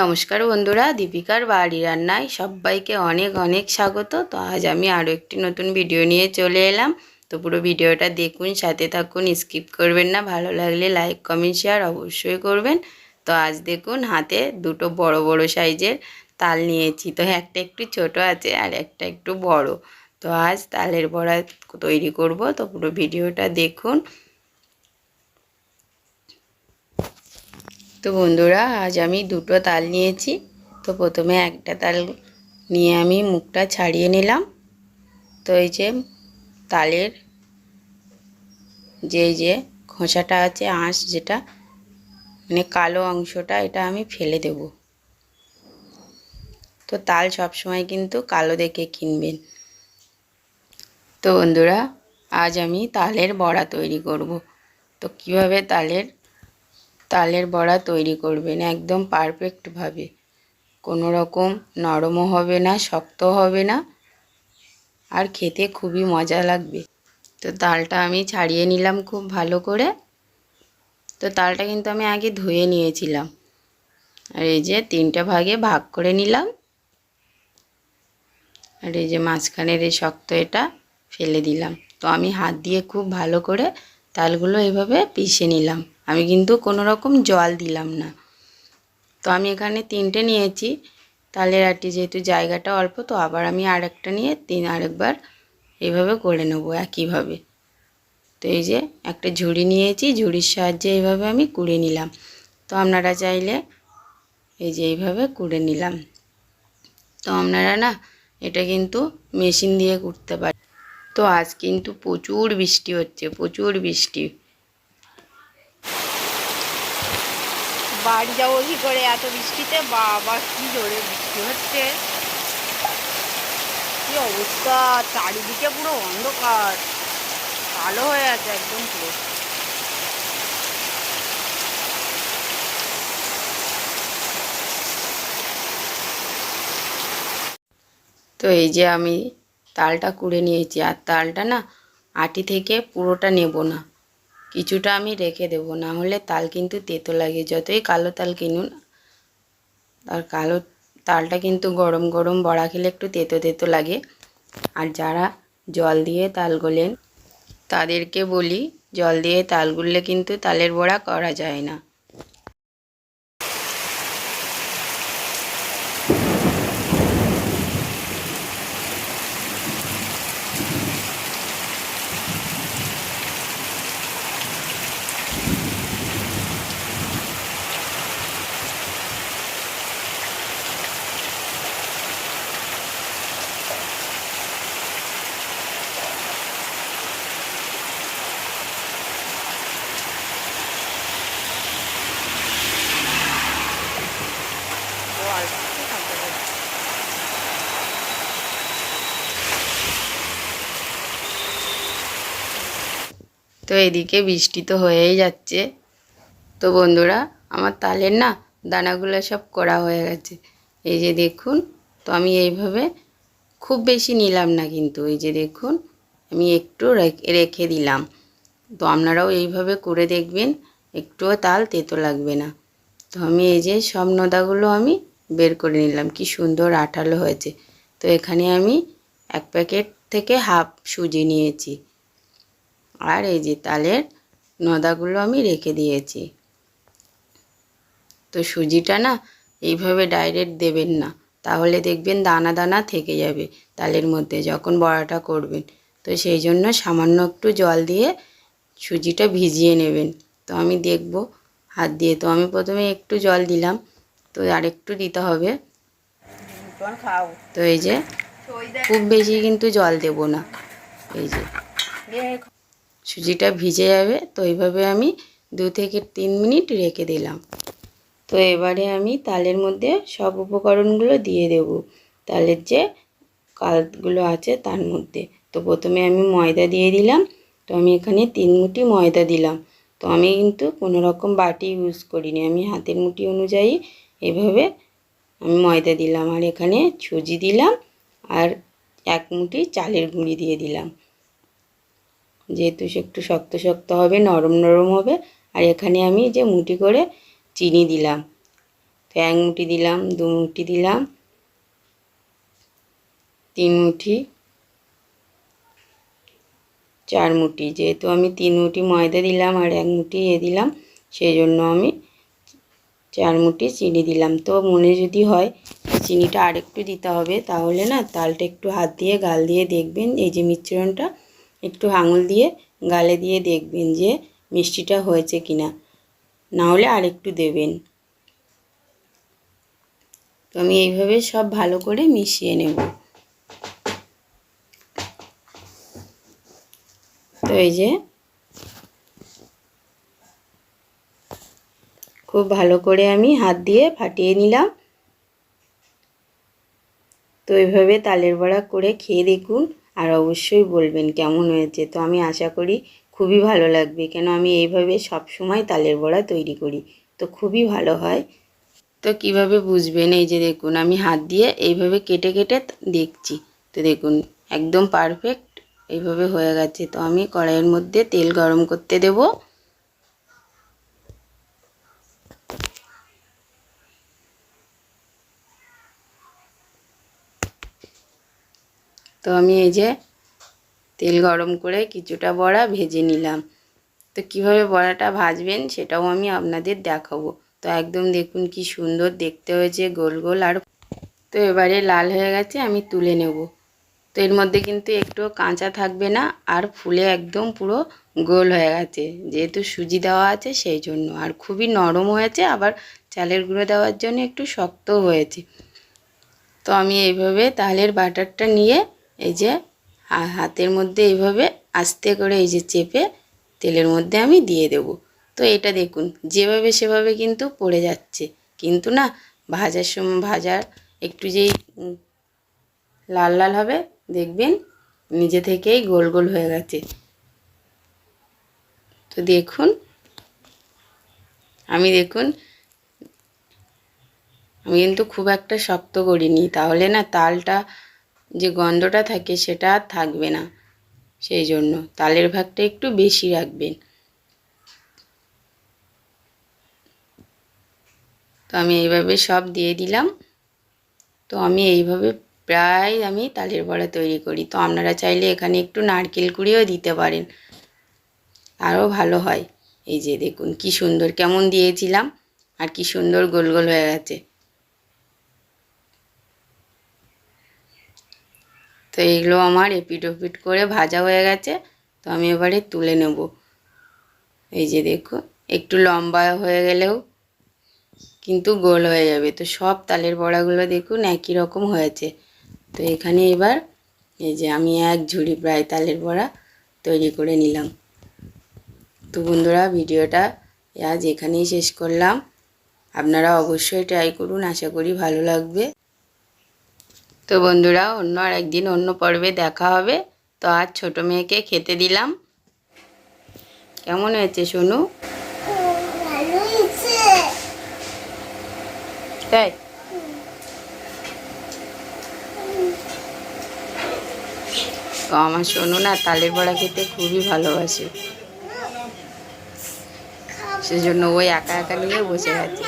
নমস্কার বন্ধুরা, দীপিকার বাড়ি রান্নায় সবাইকে অনেক অনেক স্বাগত। তো আজ আমি আরও একটি নতুন ভিডিও নিয়ে চলে এলাম। তো পুরো ভিডিওটা দেখুন, সাথে থাকুন, স্কিপ করবেন না। ভালো লাগলে লাইক, কমেন্ট, শেয়ার অবশ্যই করবেন। তো আজ দেখুন, হাতে দুটো বড় বড় সাইজের তাল নিয়েছি। তো একটা একটু ছোট আছে আর একটা একটু বড়। তো আজ তালের বড়া তৈরি করব। তো পুরো ভিডিওটা দেখুন। তো বন্ধুরা, আজ আমি দুটো তাল নিয়েছি। তো প্রথমে একটা তাল নিয়ে আমি মুখটা ছাড়িয়ে নিলাম। তো এই যে তালের যে যে খোসাটা আছে, আঁশ যেটা মানে কালো অংশটা, এটা আমি ফেলে দেব। তো তাল সবসময় কিন্তু কালো দেখে কিনবেন। তো বন্ধুরা, আজ আমি তালের বড়া তৈরি করব। তো কীভাবে তালের তালের বড়া তৈরি করবেন একদম পারফেক্টভাবে কোনো রকম নরমও হবে না শক্ত হবে না। আর খেতে খুবই মজা লাগবে। তো তালটা আমি ছাড়িয়ে নিলাম খুব ভালো করে। তো তালটা কিন্তু আমি আগে ধুয়ে নিয়েছিলাম। আর এই যে তিনটে ভাগে ভাগ করে নিলাম। আর এই যে মাঝখানের এই শক্ত এটা ফেলে দিলাম। তো আমি হাত দিয়ে খুব ভালো করে তালগুলো এভাবে পিষে নিলাম। আমি কিন্তু কোনো রকম জল দিলাম না। তো আমি এখানে তিনটে নিয়েছি। তালের আটি যেহেতু জায়গাটা অল্প, তো আবার আমি আরেকটা নিয়ে তিন, আরেকবার এইভাবে করে নেব একইভাবে। তো এই যে একটা ঝুড়ি নিয়েছি, ঝুড়ির সাহায্যে এইভাবে আমি কুড়ে নিলাম। তো আপনারা চাইলে এই যে এইভাবে কুড়ে নিলাম। তো আপনারা না, এটা কিন্তু মেশিন দিয়ে কুড়তে পারেন তো আজ কিন্তু প্রচুর বৃষ্টি হচ্ছে, প্রচুর বৃষ্টি। বাড়ি যাব কি করে? এত বৃষ্টিতে? বাবা, কি জোরে বৃষ্টি হচ্ছে। কি অবস্থা? চারিদিকে পুরো অন্ধকার। কালো হয়ে আছে একদম পুরো। তো এই যে আমি তালটা কুড়ে নিয়েছি, আর তালটা না আটি থেকে পুরোটা নেব না। কিছুটা আমি রেখে দেবো, না হলে তাল কিন্তু তেতো লাগে। যতই কালো তাল কিনুন, আর কালো তালটা কিন্তু গরম গরম বড়া খেলে একটু তেতো তেতো লাগে। আর যারা জল দিয়ে তাল গোলেন, তাদেরকে বলি, জল দিয়ে তাল গুললে কিন্তু তালের বড়া করা যায় না ও অল্প একটু থাকতে পারে। তো এদিকে বৃষ্টি তো হয়েই যাচ্ছে। তো বন্ধুরা, আমার তালের না দানাগুলো সব করা হয়ে গেছে। এই যে দেখুন, তো আমি এইভাবে খুব বেশি নিলাম না কিন্তু, এই যে দেখুন, আমি একটু রেখে দিলাম। তো আপনারাও এইভাবে করে দেখবেন, একটুও তাল তেতো লাগবে না। তো আমি এই যে সব নোদাগুলো আমি বের করে নিলাম, কি সুন্দর আঠালো হয়েছে। তো এখানে আমি এক প্যাকেট থেকে হাফ সুজি নিয়েছি। আর এই যে তালের নদাগুলো আমি রেখে দিয়েছি। তো সুজিটা না এইভাবে ডাইরেক্ট দেবেন না। তাহলে দেখবেন দানা দানা থেকে যাবে তালের মধ্যে যখন বড়াটা করবেন। তো সেই জন্য সামান্য একটু জল দিয়ে সুজিটা ভিজিয়ে নেবেন। তো আমি দেখব, হাত দিয়ে। তো আমি প্রথমে একটু জল দিলাম। তো আরেকটু দিতে হবে। তো এই যে খুব বেশি কিন্তু জল দেব না। এই যে। সুজিটা ভিজে যাবে, তো এইভাবে আমি দু থেকে তিন মিনিট রেখে দিলাম। তো এবারে আমি তালের মধ্যে সব উপকরণগুলো দিয়ে দেব। তালের যে কালগুলো আছে তার মধ্যে। তো প্রথমে আমি ময়দা দিয়ে দিলাম, তো আমি এখানে তিন মুঠি ময়দা দিলাম। তো আমি কিন্তু কোনো রকম বাটি ইউজ করিনি, আমি হাতের মুঠি অনুযায়ী এভাবে আমি ময়দা দিলাম। আর এখানে সুজি দিলাম, আর এক মুঠি চালের গুঁড়ি দিয়ে দিলাম। যেহেতু সে একটু শক্ত শক্ত হবে, নরম নরম হবে, আর এখানে আমি যে মুঠি করে চিনি দিলাম। তো এক মুঠি দিলাম, দু মুঠি দিলাম, তিন মুঠি, চার মুঠি। যেহেতু আমি তিন মুঠি ময়দা দিলাম আর এক মুঠি এ দিলাম সেই জন্য আমি চার মুঠি চিনি দিলাম। তো মনে যদি হয় চিনিটা আরেকটু দিতে হবে, তাহলে না তালটা একটু হাত দিয়ে, গাল দিয়ে দেখবেন এই যে মিশ্রণটা একটু আঙুল দিয়ে গালে দিয়ে দেখবেন যে মিষ্টিটা হয়েছে কিনা। না হলে আরেকটু দেবেন। তো আমি এইভাবে সব ভালো করে মিশিয়ে নেব। তো এই যে খুব ভালো করে আমি হাত দিয়ে ফাটিয়ে নিলাম। তো এইভাবে তালের বড়া করে খেয়ে দেখুন আর অবশ্যই বলবেন কেমন হয়েছে। তো আমি আশা করি খুবই ভালো লাগবে। কেন আমি এইভাবে সব সময় তালের বড়া তৈরি করি? তো খুবই ভালো হয়। তো কীভাবে বুঝবেন? এই যে দেখুন, আমি হাত দিয়ে এইভাবে কেটে কেটে দেখছি। তো দেখুন, একদম পারফেক্ট এইভাবে হয়ে গেছে। তো আমি কড়াইয়ের মধ্যে তেল গরম করতে দেব। তো আমি এই যে তেল গরম করে কিছুটা বড়া ভেজে নিলাম। তো কীভাবে বড়াটা ভাজবেন সেটাও আমি আপনাদের দেখাবো। তো একদম দেখুন কি সুন্দর দেখতে হয়েছে গোল গোল আর তো এবারে লাল হয়ে গেছে আমি তুলে নেব। তো এর মধ্যে কিন্তু একটু কাঁচা থাকবে না আর ফুলে একদম পুরো গোল হয়ে গেছে। যেহেতু সুজি দেওয়া আছে সেই জন্য। আর খুবই নরম হয়েছে আবার চালের গুঁড়ো দেওয়ার জন্য একটু শক্ত হয়েছে। তো আমি এইভাবে তালের বাটারটা নিয়ে এই যে হাতের মধ্যে এইভাবে আস্তে করে এই যে চেপে তেলের মধ্যে আমি দিয়ে দেব। তো এটা দেখুন, যেভাবে সেভাবে কিন্তু পড়ে যাচ্ছে। কিন্তু না, ভাজার সময় ভাজার একটু যেই লাল লাল হবে, দেখবেন নিজে থেকেই গোল গোল হয়ে গেছে। তো দেখুন, আমি দেখুন, আমি কিন্তু খুব একটা শক্ত করিনি। তাহলে না, তালটা যে গন্ধটা থাকে সেটা আর থাকবে না। সেই জন্য তালের ভাগটা একটু বেশি রাখবেন। তো আমি এইভাবে সব দিয়ে দিলাম। তো আমি এইভাবে প্রায় আমি তালের বড়া তৈরি করি। তো আপনারা চাইলে এখানে একটু নারকেল কুড়িও দিতে পারেন। আরও ভালো হয়। এই যে দেখুন কি সুন্দর, কেমন দিয়েছিলাম। আর কি সুন্দর গোল গোল হয়ে গেছে। তো এইগুলো আমার এপিট ওপিট করে ভাজা হয়ে গেছে, তো আমি এবারে তুলে নেব। এই যে দেখো, একটু লম্বা হয়ে গেলেও কিন্তু গোল হয়ে যাবে। তো সব তালের বড়াগুলো দেখুন একই রকম হয়েছে। তো এখানে এবার এই যে আমি এক ঝুড়ি প্রায় তালের বড়া তৈরি করে নিলাম। তো বন্ধুরা, ভিডিওটা আজ এখানেই শেষ করলাম। আপনারা অবশ্যই ট্রাই করুন, আশা করি ভালো লাগবে। তো বন্ধুরা, অন্য আর একদিন অন্য পর্বে দেখা হবে। তো আজ ছোটো মেয়েকে খেতে দিলাম। কেমন হয়েছে হয়েছে তাই? তো আমার সোনু না তালের বড়া খেতে খুবই ভালোবাসে। সেজন্য ওই একা একা নিয়ে বসে আছে।